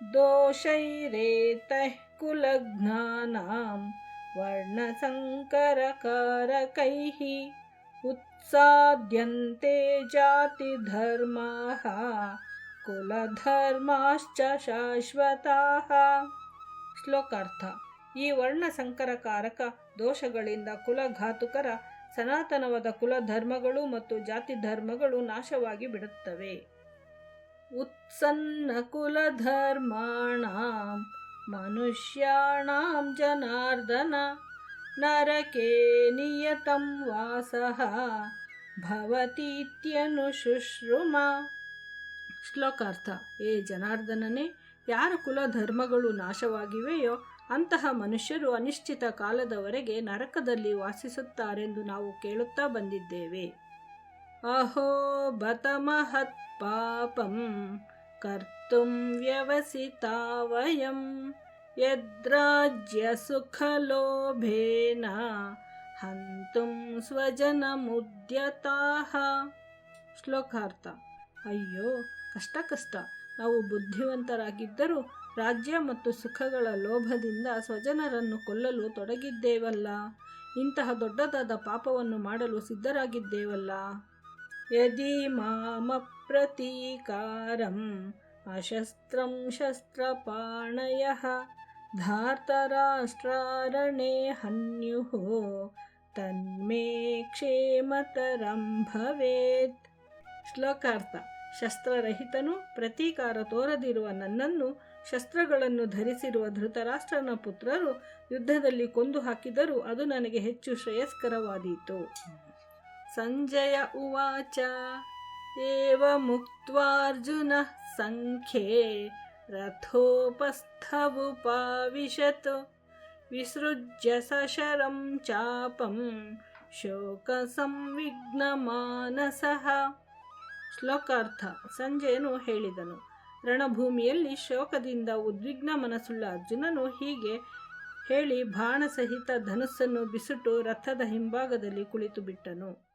दोषैरेतैः कुलघ्नानां वर्णसङ्करकारकैः उत्साद्यन्ते जातिधर्माः ಕುಲಧರ್ಮಾಶ್ಚ ಶಾಶ್ವತಾಃ ಶ್ಲೋಕಾರ್ಥ ಈ ವರ್ಣ ಸಂಕರಕಾರಕ ದೋಷಗಳಿಂದ ಕುಲಘಾತುಕರ ಸನಾತನವಾದ ಕುಲಧರ್ಮಗಳು ಮತ್ತು ಜಾತಿ ಧರ್ಮಗಳು ನಾಶವಾಗಿ ಬಿಡುತ್ತವೆ ಉತ್ಸನ್ನ मनुष्याणां ಮನುಷ್ಯಾಣಾಂ ಜನಾರ್ದನ, ನರಕೇ ನಿಯತಂ ವಾಸಃ ಭವತೀತ್ಯನುಶುಶ್ರುಮ ಶ್ಲೋಕಾರ್ಥ, ಏ ಜನಾರ್ದನನೇ, ಯಾರ ಕುಲಧರ್ಮಗಳು ನಾಶವಾಗಿವೆಯೋ ಅಂತಹ ಮನುಷ್ಯರು ಅನಿಶ್ಚಿತ ಕಾಲದವರೆಗೆ ನರಕದಲ್ಲಿ ವಾಸಿಸುತ್ತಾರೆಂದು ನಾವು ಕೇಳುತ್ತಾ ಬಂದಿದ್ದೇವೆ. ಬತ ಮಹತ್ ಪಾಪಂ ವಯಂ ಯದ್ರಾಜ್ಯ ಸುಖಲೋಭೇನ ಹಂತುಂ ಸ್ವಜನಮುದ್ಯತಾಃ ಶ್ಲೋಕಾರ್ಥ ಅಯ್ಯೋ ಕಷ್ಟ ಕಷ್ಟ ನಾವು ಬುದ್ಧಿವಂತರಾಗಿದ್ದರೂ ರಾಜ್ಯ ಮತ್ತು ಸುಖಗಳ ಲೋಭದಿಂದ ಸ್ವಜನರನ್ನು ಕೊಲ್ಲಲು ತೊಡಗಿದ್ದೇವಲ್ಲ, ಇಂತಹ ದೊಡ್ಡದಾದ ಪಾಪವನ್ನು ಮಾಡಲು ಸಿದ್ಧರಾಗಿದ್ದೇವಲ್ಲ. ಯದಿ ಮಾಮ ಪ್ರತೀಕಾರಂ ಅಶಸ್ತ್ರಂ ಶಸ್ತ್ರಪಾಣಯ ಧಾರ್ತರಾಷ್ಟ್ರಾರಣೆ ಹನ್ಯು ತನ್ಮೇ ಕ್ಷೇಮತರಂ ಭವೇತ್ ಶ್ಲೋಕಾರ್ಥ ಶಸ್ತ್ರರಹಿತನು ಪ್ರತೀಕಾರ ತೋರದಿರುವ ನನ್ನನ್ನು ಶಸ್ತ್ರಗಳನ್ನು ಧರಿಸಿರುವ ಧೃತರಾಷ್ಟ್ರನ ಪುತ್ರರು ಯುದ್ಧದಲ್ಲಿ ಕೊಂದು ಹಾಕಿದರೂ ಅದು ನನಗೆ ಹೆಚ್ಚು ಶ್ರೇಯಸ್ಕರವಾದೀತು. ಸಂಜಯ ಉವಾಚ. ಏವ ಮುಕ್ತ್ವಾರ್ಜುನ ಸಂಖ್ಯೆ ರಥೋಪಸ್ಥವುಪಾವಿಶತ್ ವಿಸೃಜ್ಯ ಸಶರಂ ಚಾಪಂ. ಶೋಕ ಸಂವಿಘ್ನಮಾನಸಃ ಶ್ಲೋಕಾರ್ಥ. ಸಂಜಯನು ಹೇಳಿದನು. ರಣಭೂಮಿಯಲ್ಲಿ ಶೋಕದಿಂದ ಉದ್ವಿಗ್ನ ಮನಸ್ಸುಳ್ಳ ಅರ್ಜುನನು ಹೀಗೆ ಹೇಳಿ ಬಾಣಸಹಿತ ಧನುಸ್ಸನ್ನು ಬಿಸುಟು ರಥದ ಹಿಂಭಾಗದಲ್ಲಿ ಕುಳಿತು ಬಿಟ್ಟನು